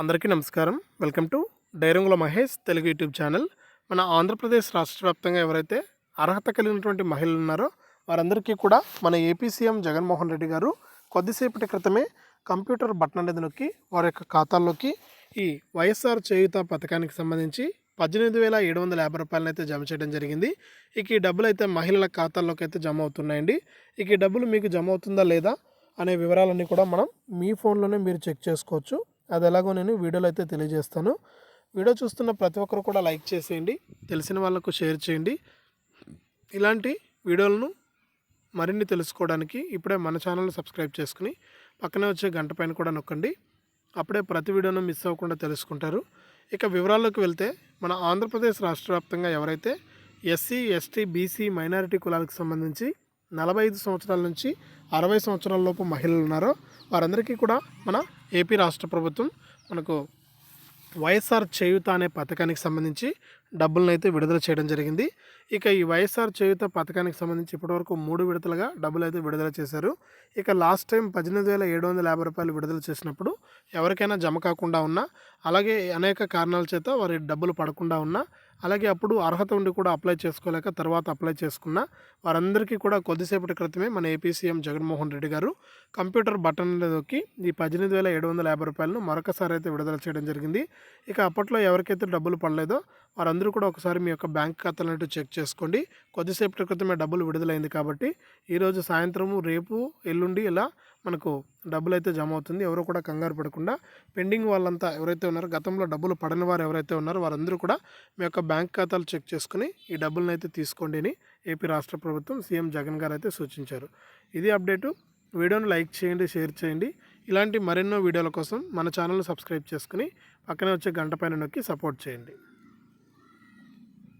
అందరికీ నమస్కారం. Welcome to Dairangula Mahesh Telugu YouTube channel. మన ఆంధ్రప్రదేశ్ రాష్ట్ర వ్యాప్తంగా ఎవరైతే అర్హత కలిగినటువంటి మహిళలు ఉన్నారో వారందరికీ కూడా మన ఏపీ సీఎం జగన్మోహన్ రెడ్డి గారు కొద్దిసేపటి క్రితమే కంప్యూటర్ బటన్ అనేది నొక్కి వారి యొక్క ఖాతాల్లోకి ఈ వైఎస్ఆర్ చేయుత పథకానికి సంబంధించి పద్దెనిమిది వేల ఏడు వందల యాభై రూపాయలను అయితే జమ చేయడం జరిగింది. ఇక ఈ డబ్బులు అయితే మహిళల ఖాతాల్లోకి అయితే జమ అవుతున్నాయండి. ఇక ఈ డబ్బులు మీకు జమ అవుతుందా లేదా అనే వివరాలన్నీ కూడా మనం మీ ఫోన్లోనే మీరు చెక్ చేసుకోవచ్చు. అది ఎలాగో నేను వీడియోలో అయితే తెలియజేస్తాను. వీడియో చూస్తున్న ప్రతి ఒక్కరు కూడా లైక్ చేసేయండి తెలిసిన వాళ్ళకు షేర్ చేయండి. ఇలాంటి వీడియోలను మరిన్ని తెలుసుకోవడానికి ఇప్పుడే మన ఛానల్ని సబ్స్క్రైబ్ చేసుకుని పక్కనే వచ్చే గంట పైన కూడా నొక్కండి. అప్పుడే ప్రతి వీడియోను మిస్ అవ్వకుండా తెలుసుకుంటారు. ఇక వివరాల్లోకి వెళ్తే మన ఆంధ్రప్రదేశ్ రాష్ట్ర వ్యాప్తంగా ఎవరైతే ఎస్సీ ఎస్టీ బీసీ మైనారిటీ కులాలకు సంబంధించి నలభై ఐదు సంవత్సరాల నుంచి అరవై సంవత్సరాల లోపు మహిళలు ఉన్నారో వారందరికీ కూడా మన ఏపీ రాష్ట్ర ప్రభుత్వం మనకు వైఎస్ఆర్ చేయుత అనే పథకానికి సంబంధించి డబ్బులను అయితే విడుదల చేయడం జరిగింది. ఇక ఈ వైఎస్ఆర్ చేయుత పథకానికి సంబంధించి ఇప్పటివరకు మూడు విడతలుగా డబ్బులు అయితే విడుదల చేశారు. ఇక లాస్ట్ టైం పద్దెనిమిది వేల ఏడు వందల యాభై రూపాయలు విడుదల చేసినప్పుడు ఎవరికైనా జమ కాకుండా ఉన్నా అలాగే అనేక కారణాల చేత వారి డబ్బులు పడకుండా ఉన్నా అలాగే అప్పుడు అర్హత ఉండి కూడా అప్లై చేసుకోలేక తర్వాత అప్లై చేసుకున్న వారందరికీ కూడా కొద్దిసేపటి క్రితమే మన ఏపీ సీఎం జగన్మోహన్ రెడ్డి గారు కంప్యూటర్ బటన్ నొక్కి ఈ పద్దెనిమిది వేల ఏడు వందల యాభై రూపాయలను మరొకసారి అయితే విడుదల చేయడం జరిగింది. ఇక అప్పట్లో ఎవరికైతే డబ్బులు పడలేదో వారందరూ కూడా ఒకసారి మీ యొక్క బ్యాంక్ ఖాతాలను చెక్ చేసుకోండి. కొద్దిసేపటి క్రితమే డబ్బులు విడుదలైంది కాబట్టి ఈరోజు సాయంత్రము రేపు ఎల్లుండి ఇలా మనకు డబ్బులు అయితే జమ అవుతుంది. ఎవరు కూడా కంగారు పడకుండా పెండింగ్ వాళ్ళంతా ఎవరైతే ఉన్నారో గతంలో డబ్బులు పడని వారు ఎవరైతే ఉన్నారో వారందరూ కూడా మీ యొక్క బ్యాంక్ ఖాతాలు చెక్ చేసుకుని ఈ డబ్బులను అయితే తీసుకోండి అని ఏపీ రాష్ట్ర ప్రభుత్వం సీఎం జగన్ గారు అయితే సూచించారు. ఇది అప్డేటు. వీడియోను లైక్ చేయండి షేర్ చేయండి. ఇలాంటి మరెన్నో వీడియోల కోసం మన ఛానల్ను సబ్స్క్రైబ్ చేసుకుని పక్కనే వచ్చే గంట పైన నొక్కి సపోర్ట్ చేయండి.